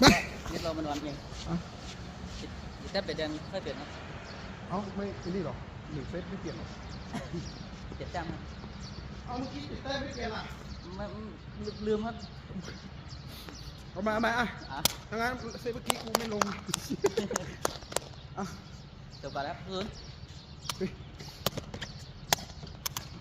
มายึดเรามันวันเองอะยึดแทบเป็ดเดือนค่อยเปลี่ยนครับเอ้าไม่ไอ้นี่หรอหนึ่งเซตไม่เปลี่ยนหรอเจ็ดแต้มครับเอาเมื่อกี้ติดแต้มไม่เปลี่ยนอะไม่ลืมลืมครับเอามาเอามาอะอะถ้างั้นเซตเมื่อกี้กูไม่ลงอะเดี๋ยวไปแล้วคืนเฮ้ย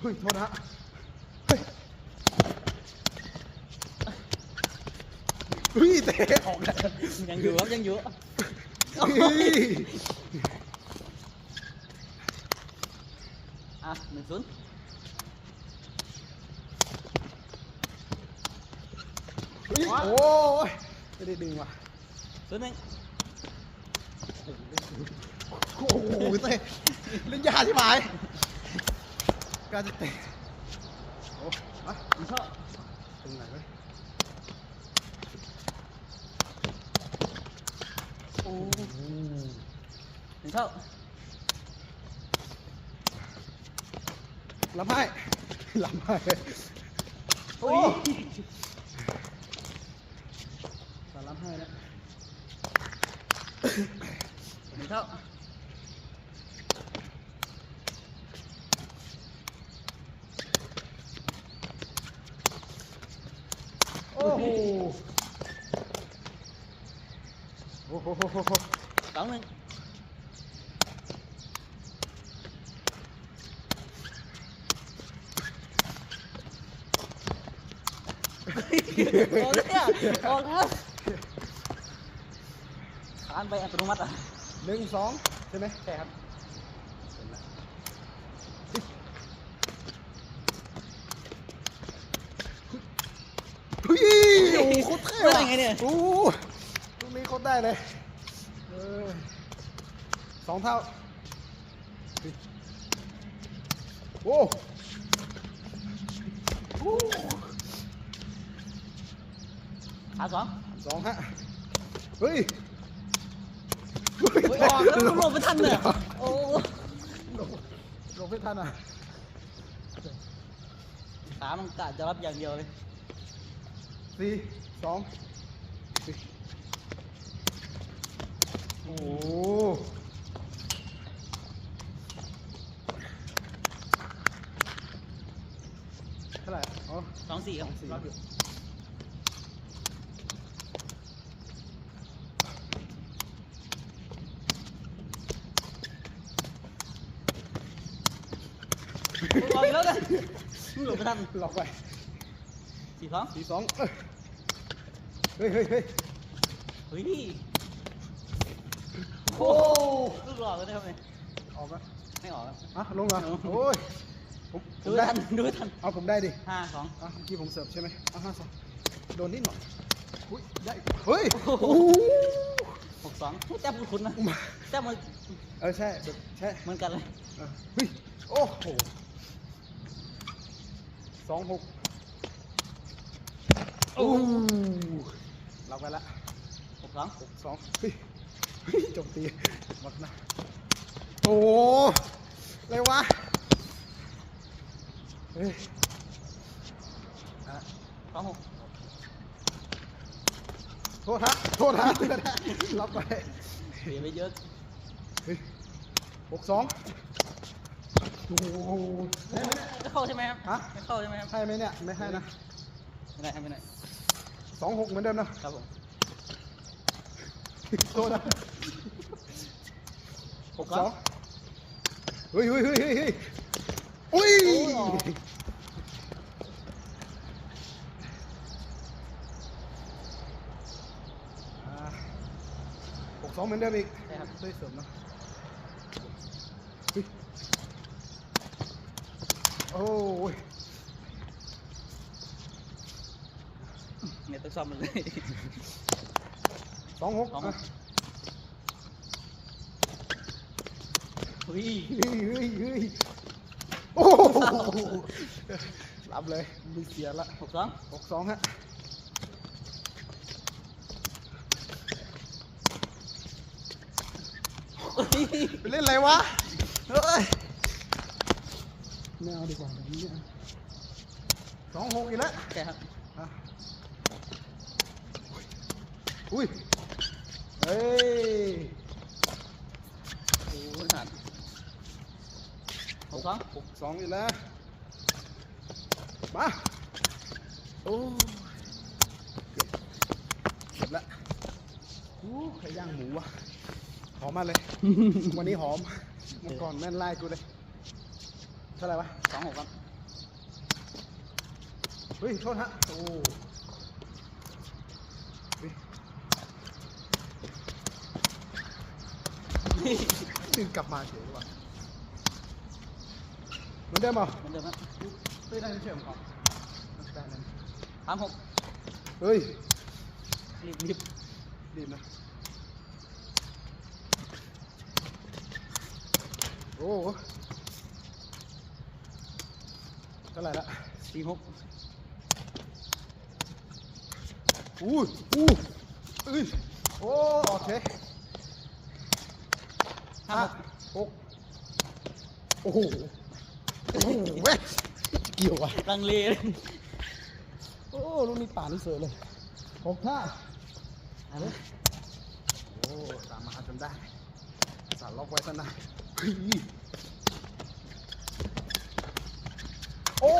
เฮ้ยโทษนะฮะเฮ้ย เฮ้ยเตะออกแล้วยังอยู่ครับยังอยู่อะหนึ่งศูนย์เฮ้ยโอ้ยไม่ได้ดึงว่ะศูนย์หนึ่งโอ้โหเตะเล่นยาที่หมายการจะเตะโอ้มาหนึ่งเท่า ตรงไหนไว้ โอ้โอ้โหหนึ่งเท่าลำให้ลำให้โอ้ยสารลำให้นะหนึ่งเท่า โอ้โห โอ้โหโหโหโหสองหนึ่งออกแล้วออกแล้วขานไปอัตโนมัติอะหนึ่งสองใช่ไหมใช่ครับเฮ้ยโอ้โหโคตรเท่เมื่อไหร่ว่ะไงเนี่ยโอ้โหลูก นี้โคตรได้เลยเออสองเท่าเฮ้ยโอ้โหขาสองสองฮะ เฮ้ยเฮ้ยออกแล้วมันหลบไม่ทันเลยโอ้หลบหลบไม่ทันอะ ขามันกะจะรับอย่างเดียวเลยสี่สอง โอ้โหเท่าไหร่อ๋อสองสี่ครับสองสี่รับอยู่รออีกแล้วเนี่ยมันหลบไม่ทันหลอกไปสี่สองสี่สองเอ้ยเฮ้ยเฮ้ยเฮ้ย เฮ้ย โอ้ลูกหลอกเลยนะครับเนี่ยออกอะไม่ออกครับอะลงเหรอลงโอ้ยผมผดูมไม่ได้ทันดูไม่ทันเอาผมได้ดิห้าสองอะเมื่อกี้ผมเสิร์ฟใช่ไหมอะห้าสองโดนนิดหน่อยอุ้ยได้เฮ้ยโอ้โหโอ้โหหกสองแต้มคุ้นๆนะแต้มมันเออใช่แบบใช่เหมือนกันเลยเออเฮ้ยโอ้โหสองหกโอ้เราไปละหกสองหกสองเฮ้ยเฮ้ยโจมตีหมดนะโอ้โหอะไรวะเฮ้ยอะสองหกโทษฮะโทษฮะรับไปเสียไปเยอะเฮ้ยหกสองโอ้โหได้ไหมเนี่ยไม่เข้าใช่ไหมครับฮะไม่เข้าใช่ไหมครับให้ไหมเนี่ย ไม่ให้นะ ไม่ได้ครับไม่ได้สองหกเหมือนเดิมนะครับผมโทษนะ หกสองเฮ้ยเฮ้ยเฮ้ยเฮ้ยเฮ้ยอุ้ยอ่าหกสองเหมือนเดิมอีกใช่ครับได้เสริมนะเฮ้ยโอ้ยเนี่ยต้องซ่อมมันเลยสองหก สองหก อะ เฮ้ยเฮ้ยเฮ้ยเฮ้ยโอ้โหรับเลยมีเสียละหกสองหกสองฮะไปเล่นอะไรวะ เฮ้ยไม่เอาดีกว่าแบบนี้อะสองหกอีกแล้วใช่ครับอะอุ้ย เฮ้ย โอ้ยขาด หกสองหกสองอีกแล้วมาโอ้เก็บละอู้ไข่ย่างหมูวะหอมมากเลย วันนี้หอมเมื่อก่อนแม่นไล่กูเลย เท่าไหร่วะสองหกครับ เฮ้ย โทษฮะ โอ้เฮ้ยดึงกลับมาเฉย เลยว่ะเหมือนเดิมเหรอเหมือนเดิมครับเฮ้ยได้ไม่เชื่อมครับได้นะสามหกเฮ้ยรีบรีบดีนะโอ้โหเท่าไหร่ละสี่หกอู้อู้เอ้ยโอ้โอเคห้าห้าหกหกโอ้โหโอ้โห เว้ยเกี่ยวว่ะลังเลเลยโอ้ลูกนี้ป่านี่เสือเลยหกห้าเอาเลยโอ้ตามมาจนได้สารล็อกไว้ซะนะเฮ้ยโอ้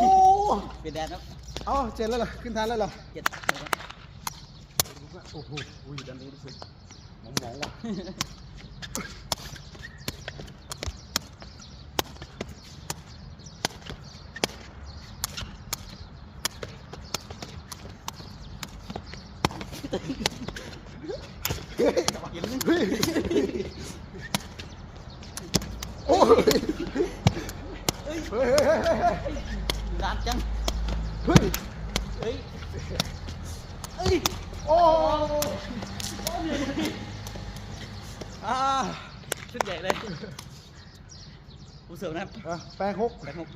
เปลี่ยนแดนครับเอาเจ็ดแล้วเหรอขึ้นทานแล้วเหรอเจ็ดหกครับโอ้โหอุ้ยดันนี้รู้สึกหมองหมองๆว่ะ เฮ้ย เห็นไหม เฮ้ย โอ้ยเฮ้ยเฮ้ยเฮ้ยเฮ้ยนานจัง เฮ้ย เฮ้ยเอ้ย โอ้อ่าชุดใหญ่เลย กูเสิร์ฟนะครับ แปลงหกแปดหก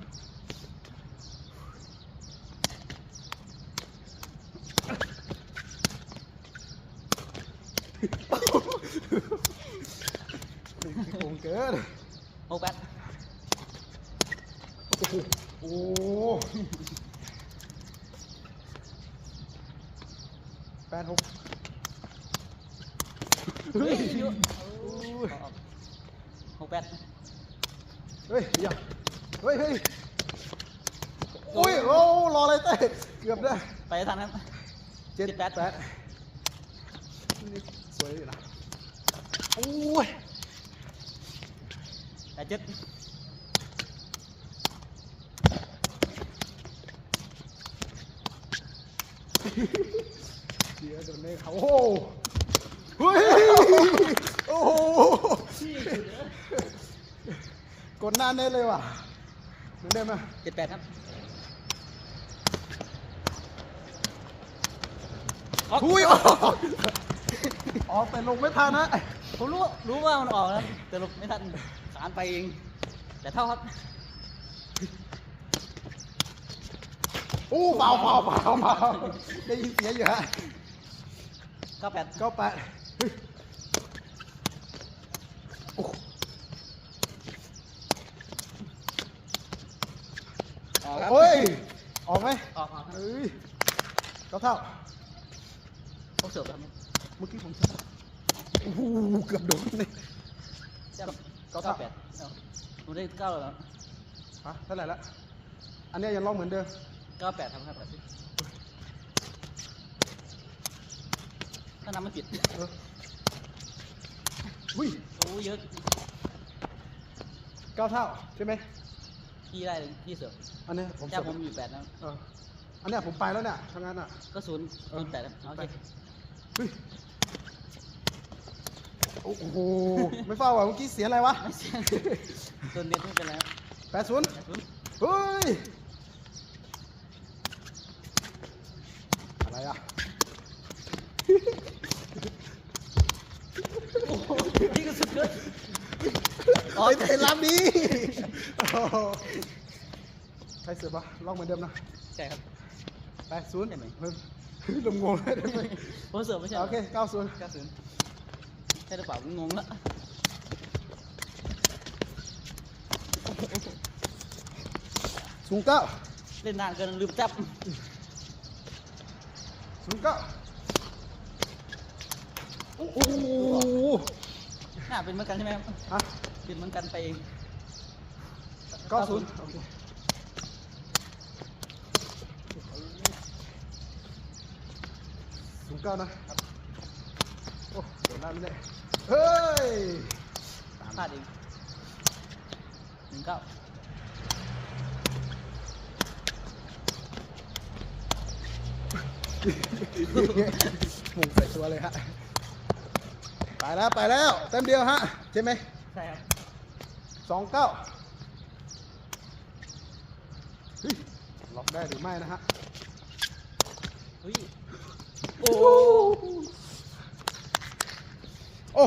โกงเกินหกแปดโอ้แปดหกเฮ้ยเยอะหกแปดเฮ้ยอย่าเฮ้ยเฮ้ยโอ้ยโอ้รออะไรเต้เกือบได้ไปทันครับเจ็ดเจ็ดแปดสวยนะ อ้ยแปดเจ็ดเดี๋ยวโดนเมฆเขาโอ้โหเฮ้ยโอ้โหกดหน้าเน็ตเลยว่ะเหมือนเดิมไหมเจ็ดแปดครับอุ้ยออกออกแต่ลงไม่ทันนะ ผมรู้รู้ว่ามันออกนะแต่หลบไม่ทันขานไปเอง แต่เท่าครับอู้เปล่าเปล่าเปล่าเปล่าได้ยินเสียงอยู่ฮะเก้าแปดเก้าแปดเฮ้ยโอ้โหออกครับโอ้ย ออกไหมออกออกครับเอ้ยเก้าเท่าเขาเสิร์ฟครับเมื่อกี้ผมโอ้โหเกือบโดนเลยเก้าเก้าเก้าเท่าแปดเอาผมได้เก้าแล้วฮะเท่าไหร่ละอันเนี้ยยังร้องเหมือนเดิมเก้าแปดครับครับถ้าน้ำไม่ผิดเอออุ้ยโอ้เยอะเก้าเท่าใช่ไหมพี่ได้เลยพี่เสิร์ฟอันเนี้ยผมแจ้าเสร็จผมอยู่แปดแล้วเอออันเนี้ยผมไปแล้วเนี่ยทางนั้นอะก็ศูนย์ศูนย์แปดครับโอไปเคเฮ้ย โอ้โห ไม่เฝ้าอะเมื่อกี้เสียอะไรวะไม่เสียศูนย์เด็ดไม่เป็นไรครับแปดศูนย์แปดศูนย์เฮ้ย อะไรอะโอ้โหนี่ก็สุดยอดอ๋อเป็นรับนี้โอ้โหใครเสือปะลองเหมือนเดิมนะใช่ครับแปดศูนย์ได้ไหมเฮ้ยลงงงเลยได้ไหมผมเสิร์ฟไม่ใช่หรโอเคเก้าศูนย์เก้าศูนย์ ใช่หรือเปล่างงละศูนย์เก้าเล่นนานเกินลืมจับศูนย์เก้าโอ้โหน่าเป็นเหมือนกันใช่ไหมครับฮะเป็นเหมือนกันไปเองเก้าศูนย์โอเคศูนย์เก้านะโอ้โดนได้ไม่ได้เฮ้ยพลาดเองหนึ่งเก้าหมุงใส่ตัวเลยฮะ ไปแล้วไปแล้วเต็มเดียวฮะ ใช่ไหมใช่ครับสองเก้าล็อกได้หรือไม่นะฮะอุ้ย โอ้ โอ้